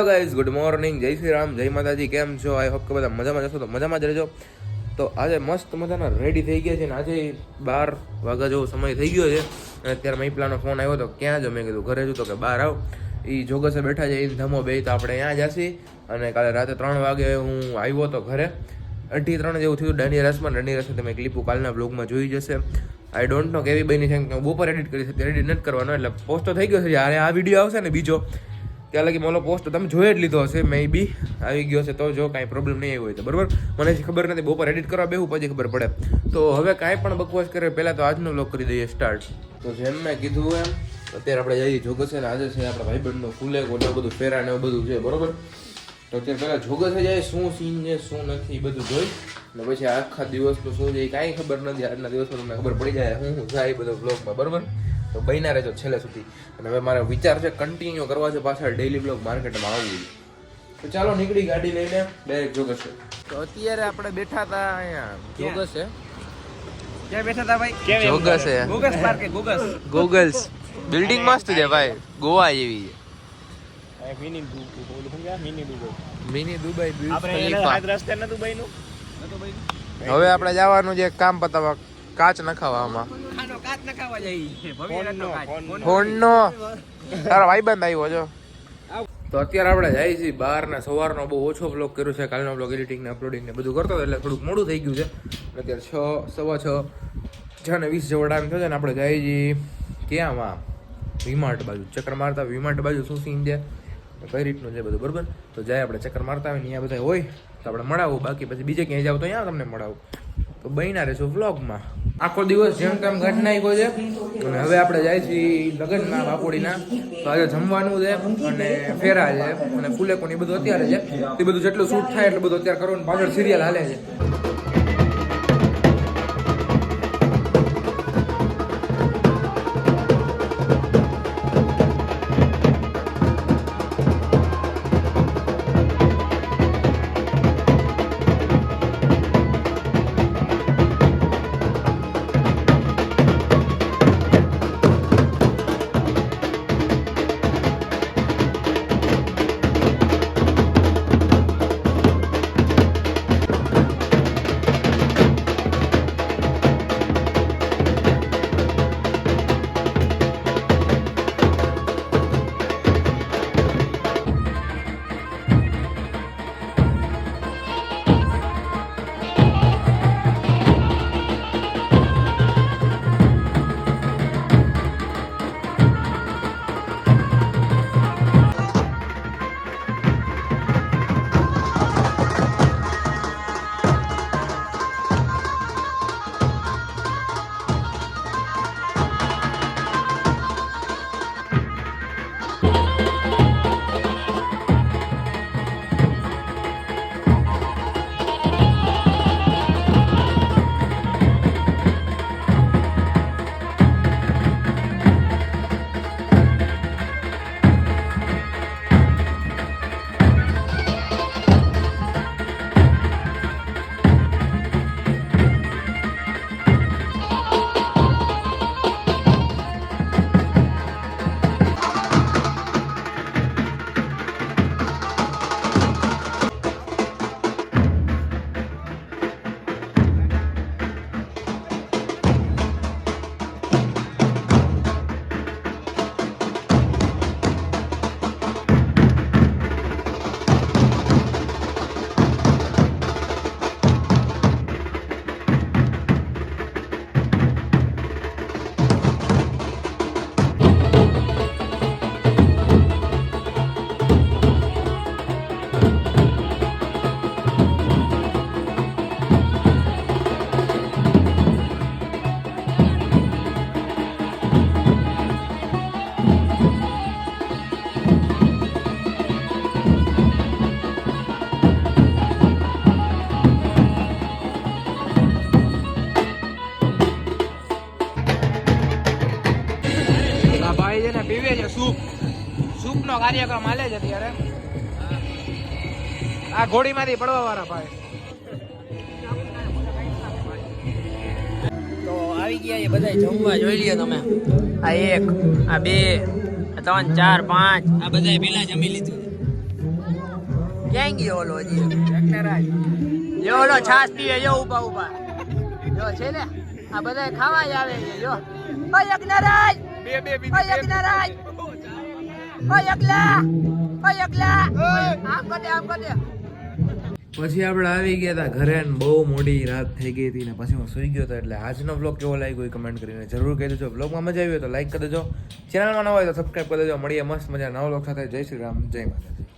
Hello guys good morning જય શ્રી રામ, જય માતાજી. કેમ છો? આઈ હોપ કે બધા મજામાં જશો તો મજામાં જ રહેજો. તો આજે મસ્ત મજાના રેડી થઈ ગયા છે ને આજે બાર વાગ્યા જેવો સમય થઈ ગયો છે. અને અત્યારે મહિપલાનો ફોન આવ્યો તો ક્યાં જો મેં કીધું ઘરે તો કે બહાર આવ. એ જોગસે બેઠા છે એ ધમો બે તો આપણે ત્યાં જશી અને કાલે રાતે ત્રણ વાગે હું આવ્યો તો ઘરે. અઢી ત્રણ જેવું થયું દાંડિયા રસમાં. દાંડિયા રસમાં તમે ક્લિપો કાલના બ્લોગમાં જોઈ જશે. આઈ ડોન્ટ નો કેવી બની છે બપોર એડિટ કરી શકતી એડિટ નથી કરવાનો, એટલે પોસ્ટ તો થઈ ગયો છે. જ્યારે આ વીડિયો આવશે ને બીજો ત્યાં લગી મોલો પોસ્ટ તમે જોઈ જ લીધો હશે મે બી આવી ગયો છે તો જો કાંઈ પ્રોબ્લેમ નહીં આવ્યો હોય તો, બરાબર? મને હજી ખબર નથી બપોર એડિટ કરવા બેહું, પછી ખબર પડે. તો હવે કાંઈ પણ બકવાસ કરે, પહેલાં તો આજનો બ્લોગ કરી દઈએ સ્ટાર્ટ તો જેમ મેં કીધું એમ, અત્યારે આપણે જઈએ જોગસ છે ને આજે છે આપણા ભાઈબંધનો ફૂલે ને બધું, ફેરા ને એવું બધું છે, બરોબર? તો અત્યારે પહેલાં જોગસે જાય, શું સીન છે, શું નથી, એ બધું જોઈ. ને પછી આખા દિવસનું શું છે કાંઈ ખબર નથી, આજના દિવસમાં તમને ખબર પડી જાય, હું થાય એ બધો બ્લોગમાં બરોબર? તો બહીના રહેજો છેલ્લે સુધી. અને હવે મારો વિચાર છે કન્ટિન્યુ કરવા છે પાછળ ડેઈલી બ્લોગ માર્કેટમાં આવવું તો ચાલો નીકળી ગાડી લઈને ડાયરેક્ટ જોગસ. તો અત્યારે આપણે બેઠા હતા અહીંયા જોગસ. છે ક્યાં બેઠા હતા ભાઈ? કેમ જોગસ. છે ગોગસ પાર્કે ગોગસ ગોગલ્સ. બિલ્ડિંગ મસ્ત છે ભાઈ ગોવા જેવી છે. Mini Dubai? Mini Dubai. Mini Dubai રસ્તે ન બન્યું? નું હવે આપણે જવાનું છે કામ પતાવવા કાચ નખાવામાં કાચ નખાવા જઈ ભવ્ય કાચ ફોનનો. તારો ભાઈબંધ આવ્યો છો તો અત્યારે આપણે જાય છીએ બહાર ને સવારનો બહુ ઓછો બ્લોગ કર્યો છે. કાલનો બ્લોગ એડિટિંગ ને અપલોડિંગ ને બધું કરતો એટલે થોડુંક મોડું થઈ ગયું છે. અત્યારે છ સવા છ છ ને વીસ જેવો ટાઈમ થયો છે ને આપણે જઈએ છીએ વા વિમાર્ટ બાજુ. ચક્કર મારતા વિમાર્ટ બાજુ શું સીન છે? કઈ રીતનું છે બધું બરોબર? તો જાય આપણે ચક્કર મારતા હોય ને અહીંયા બધા હોય તો આપણે મળાવું. બાકી પછી બીજે ક્યાંય જાવ તો અહીંયા તમને મળાવું. તો બન્યા રહેશું વ્લોગમાં આખો દિવસ જેમ તેમ ઘટ નાખ્યો છે. અને હવે આપણે જાય છીએ લગ્નમાં બાપોડીના તો આજે જમવાનું છે અને ફેરા છે અને ફૂલેકોની બધું અત્યારે છે. તે બધું જેટલું શૂટ થાય એટલું બધું અત્યારે કરવાનું. પાછળ સિરિયલ હાલે છે. સૂપનો કાર્યક્રમ હાલે છે અત્યારે. આ ઘોડીમાંથી પડવા વાળા ભાઈ. તો આવી ગયા એ બધા જમવા જોઈ લ્યો તમે. આ એક આ બે ત્રણ ચાર પાંચ. આ બધા પેલા જમી લીધું. ક્યાં ગયો ઓલો હજી? જો ઓલો છાસ પીવે જો ઊભા ઊભા જો છે ને? આ બધા ખાવા જ આવે છે જો ઓય યજ્ઞરાજ ઓય યજ્ઞરાજ પછી આપણે આવી ગયા હતા ઘરે ને બહુ મોડી રાત થઈ ગઈ હતી ને પછી હું સુઈ ગયો હતો એટલે આજનો બ્લોગ કેવો લાગ્યો એ કમેન્ટ કરીને જરૂર કહી દેજો બ્લોગમાં મજા આવી હોય તો લાઈક કરી દેજો. ચેનલમાં ન હોય તો સબસ્ક્રાઈબ કરી દેજો. મળીએ મસ્ત મજા નવો બ્લોગ સાથે. જય શ્રી રામ જય માતા